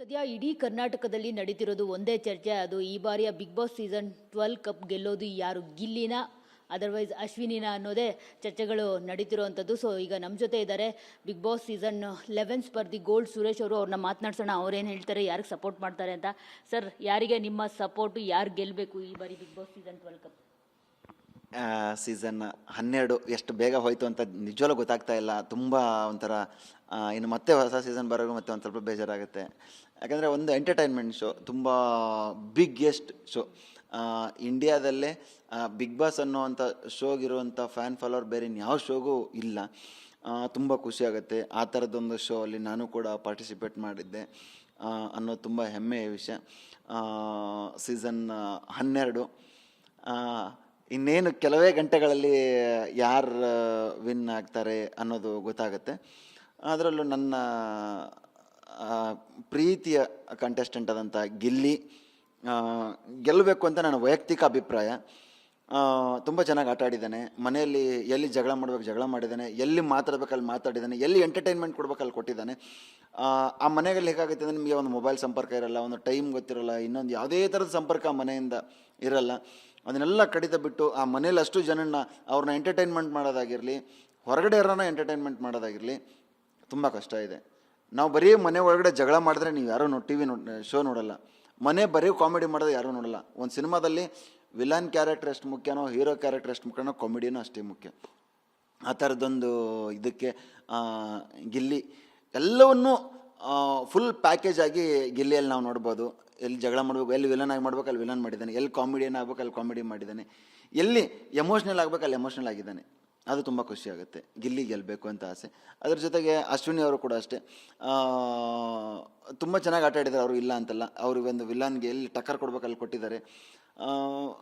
ಸದ್ಯ ಇಡೀ ಕರ್ನಾಟಕದಲ್ಲಿ ನಡೀತಿರೋದು ಒಂದೇ ಚರ್ಚೆ, ಅದು ಈ ಬಾರಿಯ big boss season twelve cup ಗೆಲ್ಲೋದು ಯಾರು ಗಿಲ್ಲಿನ ಅದರ್ವೈಸ್ ಅಶ್ವಿನಿನ ಅನ್ನೋದೇ ಚರ್ಚೆಗಳು ನಡೀತಿರುವಂಥದ್ದು. ಸೊ ಈಗ ನಮ್ಮ ಜೊತೆ ಇದ್ದಾರೆ ಬಿಗ್ ಬಾಸ್ ಸೀಸನ್ ಲೆವೆನ್ ಸ್ಪರ್ಧಿ ಗೋಲ್ಡ್ ಸುರೇಶ್ ಅವರು ಅವ್ರನ್ನ ಮಾತನಾಡ್ಸೋಣ, ಅವ್ರೇನು ಹೇಳ್ತಾರೆ, ಯಾರಿಗೆ ಸಪೋರ್ಟ್ ಮಾಡ್ತಾರೆ ಅಂತ. ಸರ್ ಯಾರಿಗೆ ನಿಮ್ಮ ಸಪೋರ್ಟು ಯಾರು ಗೆಲ್ಲಬೇಕು ಈ ಬಾರಿ big boss season twelve cup season ಹನ್ನೆರಡು ಎಷ್ಟು ಬೇಗ ಹೋಯಿತು ಅಂತ ನಿಜವಾಗ್ಲೂ ಗೊತ್ತಾಗ್ತಾ ಇಲ್ಲ. ತುಂಬ ಒಂಥರ ಇನ್ನು ಮತ್ತೆ ಹೊಸ ಸೀಸನ್ ಬರೋದು ಮತ್ತೆ ಒಂದು ಸ್ವಲ್ಪ ಬೇಜಾರಾಗುತ್ತೆ. ಯಾಕಂದರೆ ಒಂದು ಎಂಟರ್ಟೈನ್ಮೆಂಟ್ ಶೋ ತುಂಬ ಬಿಗ್ಗೆಸ್ಟ್ ಶೋ ಇಂಡಿಯಾದಲ್ಲೇ ಬಿಗ್ ಬಾಸ್ ಅನ್ನೋವಂಥ ಶೋಗಿರುವಂಥ ಫ್ಯಾನ್ ಫಾಲೋವರ್ ಬೇರೆ ಯಾವ ಶೋಗೂ ಇಲ್ಲ. ತುಂಬ ಖುಷಿಯಾಗುತ್ತೆ ಆ ಥರದ್ದೊಂದು ಶೋ ಅಲ್ಲಿ ನಾನು ಕೂಡ ಪಾರ್ಟಿಸಿಪೇಟ್ ಮಾಡಿದ್ದೆ ಅನ್ನೋದು ತುಂಬ ಹೆಮ್ಮೆಯ ವಿಷಯ. ಸೀಸನ್ ಹನ್ನೆರಡು. ಇನ್ನೇನು ಕೆಲವೇ ಗಂಟೆಗಳಲ್ಲಿ ಯಾರು ವಿನ್ ಆಗ್ತಾರೆ ಅನ್ನೋದು ಗೊತ್ತಾಗುತ್ತೆ. ಅದರಲ್ಲೂ ನನ್ನ ಪ್ರೀತಿಯ ಕಂಟೆಸ್ಟೆಂಟ್ ಆದಂಥ ಗಿಲ್ಲಿ ಗೆಲ್ಲಬೇಕು ಅಂತ ನನ್ನ ವೈಯಕ್ತಿಕ ಅಭಿಪ್ರಾಯ. ತುಂಬ ಚೆನ್ನಾಗಿ ಆಟ ಆಡಿದ್ದಾನೆ. ಮನೆಯಲ್ಲಿ ಎಲ್ಲಿ ಜಗಳ ಮಾಡ್ಬೇಕು ಜಗಳ ಮಾಡಿದ್ದಾನೆ. ಎಲ್ಲಿ ಮಾತಾಡ್ಬೇಕು ಅಲ್ಲಿ ಮಾತಾಡಿದ್ದಾನೆ. ಎಲ್ಲಿ ಎಂಟರ್ಟೈನ್ಮೆಂಟ್ ಕೊಡ್ಬೇಕು ಅಲ್ಲಿ ಕೊಟ್ಟಿದ್ದಾನೆ. ಆ, ಆ ಮನೆಯಲ್ಲಿ ಹೇಗಾಗುತ್ತೆ ಅಂದರೆ ನಿಮಗೆ ಒಂದು ಮೊಬೈಲ್ ಸಂಪರ್ಕ ಇರಲ್ಲ ಒಂದು ಟೈಮ್ ಗೊತ್ತಿರಲ್ಲ ಇನ್ನೊಂದು ಯಾವುದೇ ಥರದ ಸಂಪರ್ಕ ಮನೆಯಿಂದ ಇರಲ್ಲ. ಅದನ್ನೆಲ್ಲ ಕಡಿತ ಬಿಟ್ಟು ಆ ಮನೇಲಿ ಅಷ್ಟು ಜನನ್ನ ಅವ್ರನ್ನ ಎಂಟರ್ಟೈನ್ಮೆಂಟ್ ಮಾಡೋದಾಗಿರಲಿ, ಹೊರಗಡೆ ಇರೋನ ಎಂಟರ್ಟೈನ್ಮೆಂಟ್ ಮಾಡೋದಾಗಿರಲಿ ತುಂಬ ಕಷ್ಟ ಇದೆ. ನಾವು ಬರೀ ಮನೆ ಒಳಗಡೆ ಜಗಳ ಮಾಡಿದ್ರೆ ನೀವು ಯಾರೂ ನೋ ಟಿ ವಿ ಶೋ ನೋಡಲ್ಲ. ಮನೆ ಬರೀ ಕಾಮಿಡಿ ಮಾಡಿದ್ರೆ ಯಾರೂ ನೋಡಲ್ಲ. ಒಂದು ಸಿನಿಮಾದಲ್ಲಿ ವಿಲನ್ ಕ್ಯಾರೆಕ್ಟರ್ ಎಷ್ಟು ಮುಖ್ಯನೋ ಹೀರೋ ಕ್ಯಾರೆಕ್ಟರ್ ಎಷ್ಟು ಮುಖ್ಯನೋ ಕಾಮಿಡಿನೂ ಅಷ್ಟೇ ಮುಖ್ಯ. ಆ ಥರದ್ದೊಂದು ಇದಕ್ಕೆ ಗಿಲ್ಲಿ ಎಲ್ಲವನ್ನೂ ಫುಲ್ ಪ್ಯಾಕೇಜ್ ಆಗಿ ಗಿಲ್ಲಿಯಲ್ಲಿ ನಾವು ನೋಡ್ಬೋದು. ಎಲ್ಲಿ ಜಗಳ ಮಾಡ್ಬೇಕು ಎಲ್ಲಿ ವಿಲನ್ ಆಗಿ ಮಾಡ್ಬೇಕು ಅಲ್ಲಿ ವಿಲನ್ ಮಾಡಿದ್ದಾನೆ. ಎಲ್ಲಿ ಕಾಮಿಡಿಯನ್ ಆಗ್ಬೇಕು ಅಲ್ಲಿ ಕಾಮಿಡಿ ಮಾಡಿದ್ದಾನೆ. ಎಲ್ಲಿ ಎಮೋಷ್ನಲ್ ಆಗ್ಬೇಕು ಅಲ್ಲಿ ಎಮೋಷ್ನಲ್ ಆಗಿದ್ದಾನೆ. ಅದು ತುಂಬ ಖುಷಿ ಆಗುತ್ತೆ. ಗಿಲ್ಲಿ ಗೆಲ್ಲಬೇಕು ಅಂತ ಆಸೆ. ಅದ್ರ ಜೊತೆಗೆ ಅಶ್ವಿನಿ ಅವರು ಕೂಡ ಅಷ್ಟೇ. ತುಂಬ ಚೆನ್ನಾಗಿ ಆಟ ಆಡಿದ್ದಾರೆ. ಅವರು ಇಲ್ಲ ಅಂತಲ್ಲ. ಅವ್ರಿಗೆ ಒಂದು ವಿಲನ್ಗೆ ಎಲ್ಲಿ ಟಕ್ಕರ್ ಕೊಡ್ಬೇಕು ಅಲ್ಲಿ ಕೊಟ್ಟಿದ್ದಾರೆ.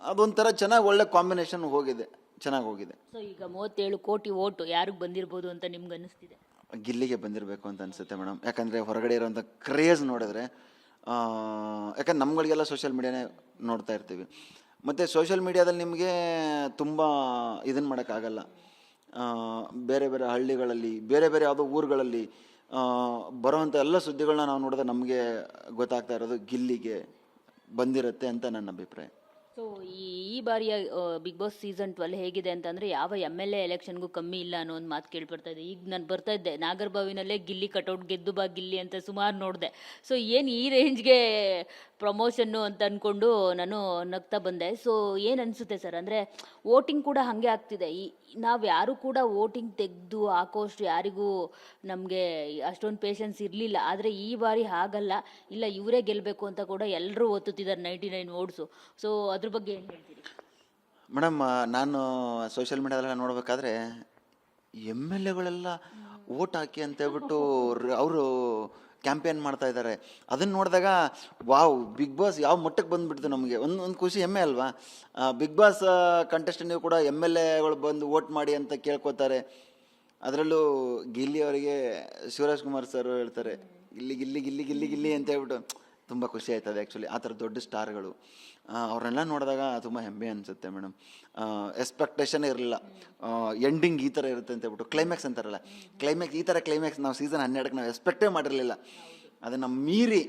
ಅದೊಂಥರ ಚೆನ್ನಾಗಿ ಒಳ್ಳೆ ಕಾಂಬಿನೇಷನ್ ಹೋಗಿದೆ. ಚೆನ್ನಾಗಿ ಹೋಗಿದೆ. ಸೊ ಈಗ ಮೂವತ್ತೇಳು ಕೋಟಿ ಓಟು ಯಾರಿಗೆ ಬಂದಿರ್ಬೋದು ಅಂತ ನಿಮ್ಗೆ ಅನಿಸ್ತಿದೆ ಗಿಲ್ಲಿಗೆ ಬಂದಿರಬೇಕು ಅಂತ ಅನಿಸುತ್ತೆ ಮೇಡಮ್ ಯಾಕಂದರೆ ಹೊರಗಡೆ ಇರೋಂಥ ಕ್ರೇಜ್ ನೋಡಿದ್ರೆ ಯಾಕಂದ್ರೆ ನಮ್ಗಳಿಗೆಲ್ಲ ಸೋಷಿಯಲ್ ಮೀಡಿಯಾನೇ ನೋಡ್ತಾ ಇರ್ತೀವಿ. ಮತ್ತು ಸೋಷಿಯಲ್ ಮೀಡಿಯಾದಲ್ಲಿ ನಿಮಗೆ ತುಂಬ ಇದನ್ನು ಮಾಡೋಕ್ಕಾಗಲ್ಲ. ಬೇರೆ ಬೇರೆ ಹಳ್ಳಿಗಳಲ್ಲಿ, ಬೇರೆ ಬೇರೆ ಯಾವುದೋ ಊರುಗಳಲ್ಲಿ ಬರುವಂಥ ಎಲ್ಲ ಸುದ್ದಿಗಳನ್ನ ನಾವು ನೋಡಿದ್ರೆ ನಮಗೆ ಗೊತ್ತಾಗ್ತಾ ಇರೋದು ಗಿಲ್ಲಿಗೆ ಬಂದಿರುತ್ತೆ ಅಂತ ನನ್ನ ಅಭಿಪ್ರಾಯ. ಸೊ ಈ ಈ ಬಾರಿಯ ಬಿಗ್ ಬಾಸ್ ಸೀಸನ್ ಟ್ವೆಲ್ ಹೇಗಿದೆ ಅಂತಂದ್ರೆ ಯಾವ ಎಂ ಎಲ್ ಎ ಎಲೆಕ್ಷನ್ಗೂ ಕಮ್ಮಿ ಇಲ್ಲ ಅನ್ನೋ ಒಂದು ಮಾತು ಕೇಳ್ಬರ್ತಾ ಇದೆ. ಈಗ ನಾನು ಬರ್ತಾ ಇದ್ದೆ. ನಾಗರಬಾವಿನಲ್ಲೇ ಗಿಲ್ಲಿ ಕಟೌಟ್ ಗೆದ್ದು ಬಾ ಗಿಲ್ಲಿ ಅಂತ ಸುಮಾರು ನೋಡಿದೆ. ಸೊ ಏನು ಈ ರೇಂಜ್ಗೆ ಪ್ರಮೋಷನ್ನು ಅಂತ ಅಂದ್ಕೊಂಡು ನಾನು ನಗ್ತಾ ಬಂದೆ. ಸೊ ಏನು ಅನಿಸುತ್ತೆ ಸರ್? ಅಂದರೆ ವೋಟಿಂಗ್ ಕೂಡ ಹಾಗೆ ಆಗ್ತಿದೆ. ಈ, ನಾವು ಯಾರು ಕೂಡ ವೋಟಿಂಗ್ ತೆಗೆದು ಹಾಕೋಷ್ಟು ಯಾರಿಗೂ ನಮಗೆ ಅಷ್ಟೊಂದು ಪೇಷನ್ಸ್ ಇರಲಿಲ್ಲ. ಆದರೆ ಈ ಬಾರಿ ಹಾಗಲ್ಲ. ಇಲ್ಲ, ಇವರೇ ಗೆಲ್ಲಬೇಕು ಅಂತ ಕೂಡ ಎಲ್ಲರೂ ಒತ್ತುತ್ತಿದ್ದಾರೆ ನೈಂಟಿ ನೈನ್ ವೋಟ್ಸು. ಸೊ ಅದ್ರ ಬಗ್ಗೆ ಏನು ಹೇಳ್ತೀರಿ? ಮೇಡಮ್ ನಾನು ಸೋಷಿಯಲ್ ಮೀಡಿಯಾದಲ್ಲ ನೋಡಬೇಕಾದ್ರೆ ಎಂ ಎಲ್ ಎಗಳೆಲ್ಲ ಓಟ್ ಹಾಕಿ ಅಂತ ಹೇಳ್ಬಿಟ್ಟು ಅವರು ಕ್ಯಾಂಪೇನ್ ಮಾಡ್ತಾ ಇದ್ದಾರೆ. ಅದನ್ನು ನೋಡಿದಾಗ, ವಾವ್, ಬಿಗ್ ಬಾಸ್ ಯಾವ ಮಟ್ಟಕ್ಕೆ ಬಂದುಬಿಡ್ತು ನಮಗೆ. ಒಂದು ಒಂದು ಖುಷಿ ಹೆಮ್ಮೆ ಅಲ್ವಾ? ಬಿಗ್ ಬಾಸ್ ಕಂಟೆಸ್ಟೆಂಟ್ ಕೂಡ ಎಂ ಎಲ್ ಎಗಳು ಬಂದು ವೋಟ್ ಮಾಡಿ ಅಂತ ಕೇಳ್ಕೊತಾರೆ. ಅದರಲ್ಲೂ ಗಿಲ್ಲಿ ಅವರಿಗೆ ಶಿವರಾಜ್ ಕುಮಾರ್ ಸರ್ ಹೇಳ್ತಾರೆ, ಗಿಲ್ಲಿ ಗಿಲ್ಲಿ ಗಿಲ್ಲಿ ಗಿಲ್ಲಿ ಗಿಲ್ಲಿ, ಅಂತ ಹೇಳ್ಬಿಟ್ಟು. ತುಂಬ ಖುಷಿ ಆಯ್ತದೆ ಆ್ಯಕ್ಚುಲಿ ಆ ಥರ ದೊಡ್ಡ ಸ್ಟಾರ್ಗಳು. ಅವ್ರನ್ನೆಲ್ಲ ನೋಡಿದಾಗ ತುಂಬ ಹೆಮ್ಮೆ ಅನಿಸುತ್ತೆ ಮೇಡಮ್. ಎಕ್ಸ್ಪೆಕ್ಟೇಷನ್ ಇರಲಿಲ್ಲ. ಎಂಡಿಂಗ್ ಈ ಥರ ಇರುತ್ತೆ ಅಂತ ಹೇಳ್ಬಿಟ್ಟು ಕ್ಲೈಮ್ಯಾಕ್ಸ್ ಅಂತಾರಲ್ಲ ಕ್ಲೈಮ್ಯಾಕ್ಸ್ ಈ ಥರ ಕ್ಲೈಮ್ಯಾಕ್ಸ್ ನಾವು ಸೀಸನ್ ಹನ್ನೆರಡಕ್ಕೆ ನಾವು ಎಕ್ಸ್ಪೆಕ್ಟೇ ಮಾಡಿರಲಿಲ್ಲ. ಅದನ್ನು ಮೀರಿ